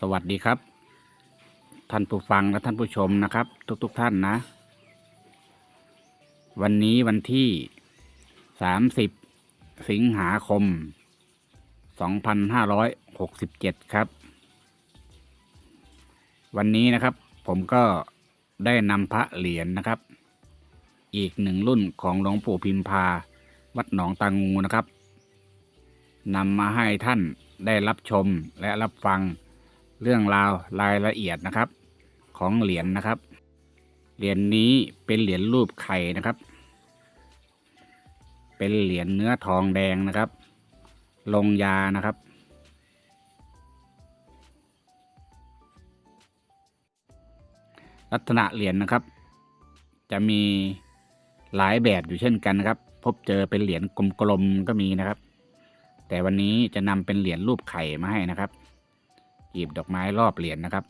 สวัสดีครับ ท่านผู้ฟังและท่านผู้ชมนะครับ ทุกๆทท่านนะ วันนี้วันที่ 30 สิงหาคม 2567 ครับ วันนี้นะครับ ผมก็ได้นำพระเหรียญนะครับ อีกหนึ่งรุ่นของหลวงปู่พิมพา วัดหนองตางูนะครับนำมาให้ท่านได้รับชมและรับฟัง เรื่องราวรายละเอียดนะครับ ของเหรียญนะครับ เหรียญนี้เป็นเหรียญรูปไข่นะครับ เป็นเหรียญเนื้อทองแดงนะครับ ลงยานะครับลักษณะเหรียญนะครับ จะมีหลายแบบอยู่เช่นกันนะครับ พบเจอเป็นเหรียญกลมๆก็มีนะครับ แต่วันนี้จะนำเป็นเหรียญรูปไข่มาให้นะครับ กีบดอกไม้รอบเหรียญนะครับ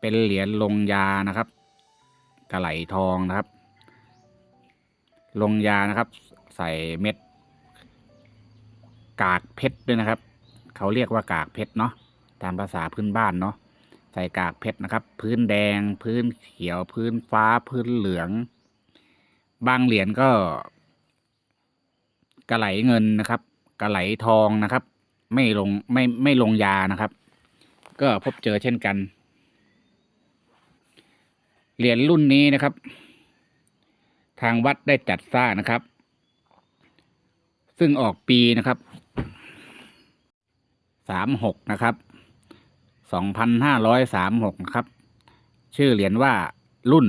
เป็นเหรียญลงยานะครับกระไหลทองนะครับ ลงยานะครับ ใส่เม็ด กากเพชรด้วยนะครับ เขาเรียกว่ากากเพชรเนาะตามภาษาพื้นบ้านเนาะใส่กากเพชรนะครับ พื้นแดง พื้นเขียว พื้นฟ้า พื้นเหลือง บางเหรียญก็กระไหลเงินนะครับ กระไหลทองนะครับ ไม่ลงไม่ไม่ลงยานะครับ ก็พบเจอเช่นกัน เหรียญรุ่นนี้นะครับ ทางวัดได้จัดสร้างนะครับ ซึ่งออกปีนะครับสามหกนะครับสองพันห้าร้อยสามหกนะครับ ชื่อเหรียญว่ารุ่น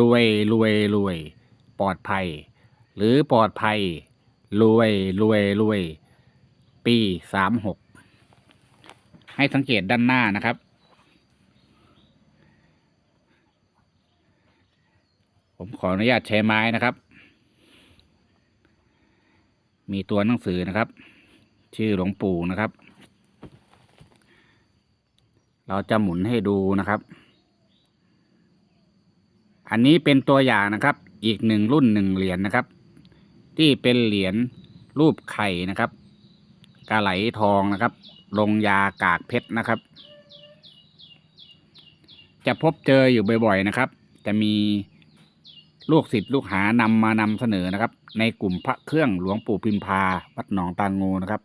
รวยรวยรวย ปลอดภัย หรือปลอดภัย รวยรวยรวย ปีสามหกให้สังเกตด้านหน้านะครับ ผมขออนุญาตใช้ไม้นะครับ มีตัวหนังสือนะครับ ชื่อหลวงปู่นะครับ เราจะหมุนให้ดูนะครับ อันนี้เป็นตัวอย่างนะครับ อีกหนึ่งรุ่นหนึ่งเหรียญนะครับ ที่เป็นเหรียญรูปไข่นะครับ กาไหลทองนะครับ ลงยากากเพชรนะครับ จะพบเจออยู่บ่อยๆนะครับ จะมีลูกศิษย์ลูกหานำมานำเสนอนะครับ ในกลุ่มพระเครื่องหลวงปู่พิมพาวัดหนองตางงูนะครับ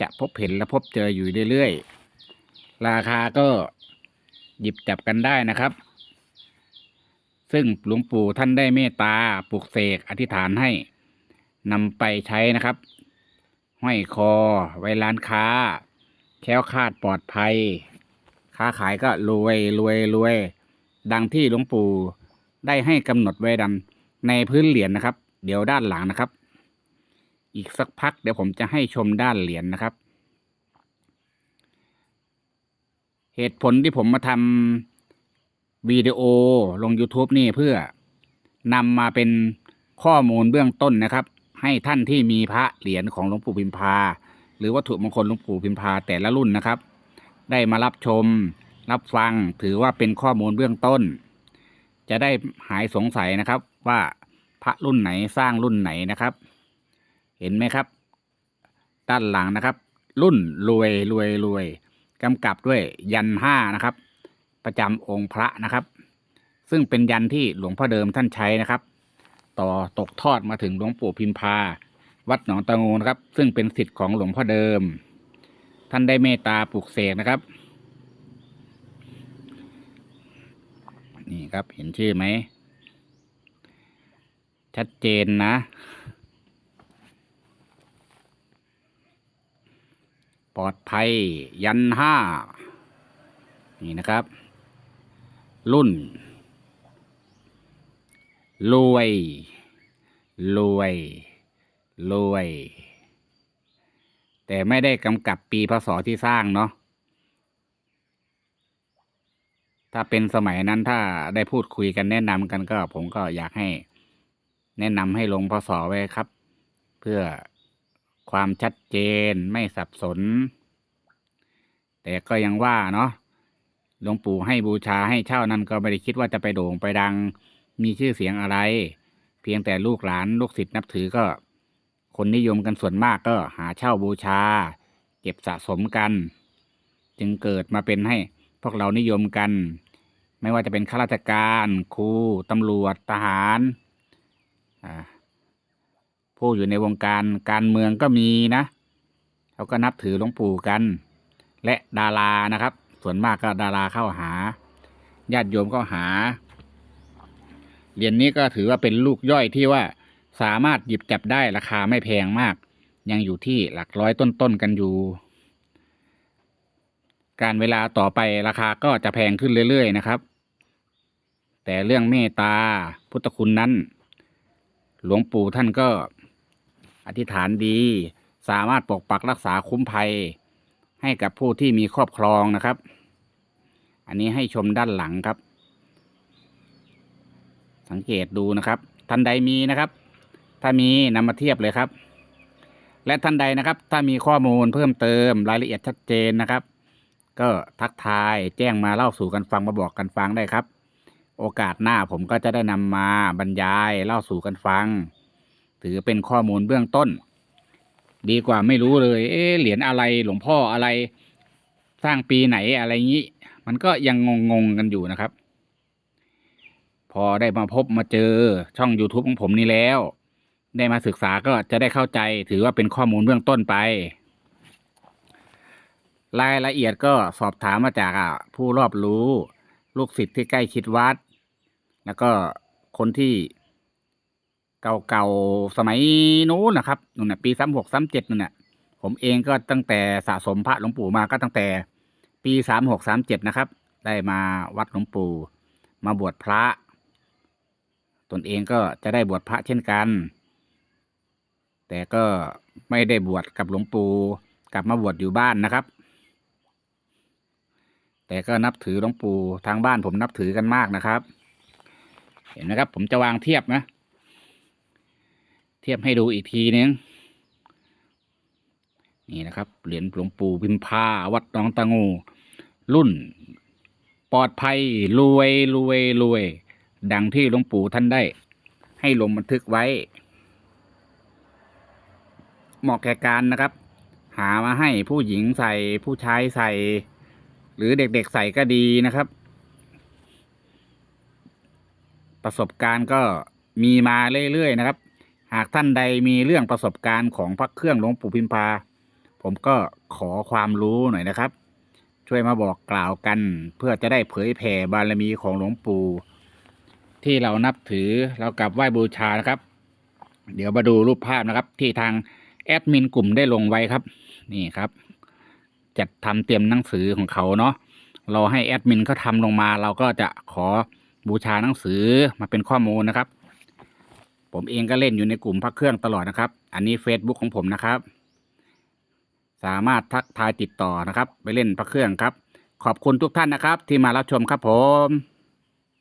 จะพบเห็นและพบเจออยู่เรื่อยๆ ราคาก็หยิบจับกันได้นะครับ ซึ่งหลวงปู่ท่านได้เมตตาปลุกเสกอธิษฐานให้นำไปใช้นะครับ ห้อยคอ ไว้ร้านค้า แค้วคาดปลอดภัย ค้าขายก็รวยรวยรวย ดังที่หลวงปู่ได้ให้กำหนดไว้ดังในพื้นเหรียญนะครับ เดี๋ยวด้านหลังนะครับ อีกสักพักเดี๋ยวผมจะให้ชมด้านเหรียญนะครับ เหตุผลที่ผมมาทำวิดีโอลง YouTube นี่เพื่อนำมาเป็นข้อมูลเบื้องต้นนะครับ ให้ท่านที่มีพระเหรียญของหลวงปู่พิมพา หรือวัตถุมงคลหลวงปู่พิมพาแต่ละรุ่นนะครับ ได้มารับชม รับฟังถือว่าเป็นข้อมูลเบื้องต้น จะได้หายสงสัยนะครับว่าพระรุ่นไหนสร้างรุ่นไหนนะครับ เห็นไหมครับ ด้านหลังนะครับ รุ่นรวยรวยรวยกำกับด้วยยันห้านะครับ ประจำองค์พระนะครับ ซึ่งเป็นยันที่หลวงพ่อเดิมท่านใช้นะครับ ต่อตกทอดมาถึงหลวงปู่พิมพา วัดหนองตะงูนะครับ ซึ่งเป็นสิทธิ์ของหลวงพ่อเดิม ท่านได้เมตตาปลูกเสกนะครับ นี่ครับเห็นชื่อไหม ชัดเจนนะปลอดภัย ยันห้านี่นะครับ รุ่น รวย รวย รวย แต่ไม่ได้กำกับปีพศที่สร้างเนาะถ้าเป็นสมัยนั้นถ้าได้พูดคุยกันแนะนำกันก็ ผมก็อยากให้ แนะนำให้ลงพศไว้ครับ เพื่อความชัดเจนไม่สับสน แต่ก็ยังว่าเนาะหลวงปู่ให้บูชาให้เช่านั้นก็ไม่ได้คิดว่าจะไปโด่งไปดังมีชื่อเสียงอะไร เพียงแต่ลูกหลานลูกศิษย์นับถือก็ คนนิยมกันส่วนมากก็หาเช่าบูชา เก็บสะสมกัน จึงเกิดมาเป็นให้พวกเรานิยมกัน ไม่ว่าจะเป็นข้าราชการ ครูตำรวจทหารผู้อยู่ในวงการการเมืองก็มีนะเขาก็นับถือหลวงปู่กัน และดารานะครับ ส่วนมากก็ดาราเข้าหาญาติโยมก็หา เหรียญนี้ก็ถือว่าเป็นลูกย่อยที่ว่าสามารถหยิบจับได้ราคาไม่แพงมาก ยังอยู่ที่หลักร้อยต้นๆกันอยู่ การเวลาต่อไปราคาก็จะแพงขึ้นเรื่อย ๆ นะครับ แต่เรื่องเมตตาพุทธคุณนั้น หลวงปู่ท่านก็อธิษฐานดี สามารถปกปักรักษาคุ้มภัย ให้กับผู้ที่มีครอบครองนะครับ อันนี้ให้ชมด้านหลังครับ สังเกตดูนะครับท่านใดมีนะครับ ถ้ามีนำมาเทียบเลยครับ และท่านใดนะครับ ถ้ามีข้อมูลเพิ่มเติมรายละเอียดชัดเจนนะครับ ก็ทักทายแจ้งมาเล่าสู่กันฟังมาบอกกันฟังได้ครับ โอกาสหน้าผมก็จะได้นำมาบรรยายเล่าสู่กันฟัง ถือเป็นข้อมูลเบื้องต้น ดีกว่าไม่รู้เลย เอ๊เหรียญอะไรหลวงพ่ออะไร สร้างปีไหนอะไรงี้ มันก็ยังงงๆกันอยู่นะครับ อได้มาพบมาเจอช่อง YouTube ของผมนี่แล้ว ได้มาศึกษาก็จะได้เข้าใจถือว่าเป็นข้อมูลเบื้องต้นไป รายละเอียดก็สอบถามมาจากผู้รอบรู้ ลูกศิษย์ที่ใกล้ชิดวัด แล้วก็คนที่เก่าๆสมัยนู้นนะครับนู่นนะปีสามหกสามเจ็ดนู่นนะผมเองก็ตั้งแต่สะสมพระหลวงปู่มาก็ตั้งแต่ ปีสามหกสามเจ็ดนะครับ ได้มาวัดหลวงปู่ มาบวชพระ ตนเองก็จะได้บวชพระเช่นกัน แต่ก็ไม่ได้บวชกับหลวงปู่กลับมาบวชอยู่บ้านนะครับ แต่ก็นับถือหลวงปู่ทางบ้านผมนับถือกันมากนะครับ เห็นไหมครับ ผมจะวางเทียบนะ เทียบให้ดูอีกทีนึงนี่นะครับ เหรียญหลวงปู่พิมพาวัดหนองตะงู รุ่น ปลอดภัยรวยรวยรวย ดังที่หลวงปู่ท่านได้ ให้ลงบันทึกไว้ เหมาะแก่การนะครับ หามาให้ผู้หญิงใส่ผู้ชายใส่ หรือเด็กๆใส่ก็ดีนะครับ ประสบการณ์ก็มีมาเรื่อยๆนะครับ หากท่านใดมีเรื่องประสบการณ์ของพระเครื่องหลวงปู่พิมพา ผมก็ขอความรู้หน่อยนะครับ ช่วยมาบอกกล่าวกัน เพื่อจะได้เผยแผ่บารมีของหลวงปู่ ที่เรานับถือเรากลับไหว้บูชานะครับ เดี๋ยวมาดูรูปภาพนะครับ ที่ทางแอดมินกลุ่มได้ลงไว้ครับ นี่ครับ จัดทำเตรียมหนังสือของเขาเนาะเราให้แอดมินเขาทำลงมา เราก็จะขอบูชาหนังสือมาเป็นข้อมูลนะครับ ผมเองก็เล่นอยู่ในกลุ่มพระเครื่องตลอดนะครับ อันนี้ Facebook ของผมนะครับ สามารถทักทายติดต่อนะครับ ไปเล่นพระเครื่องครับ ขอบคุณทุกท่านนะครับ ที่มารับชมครับผม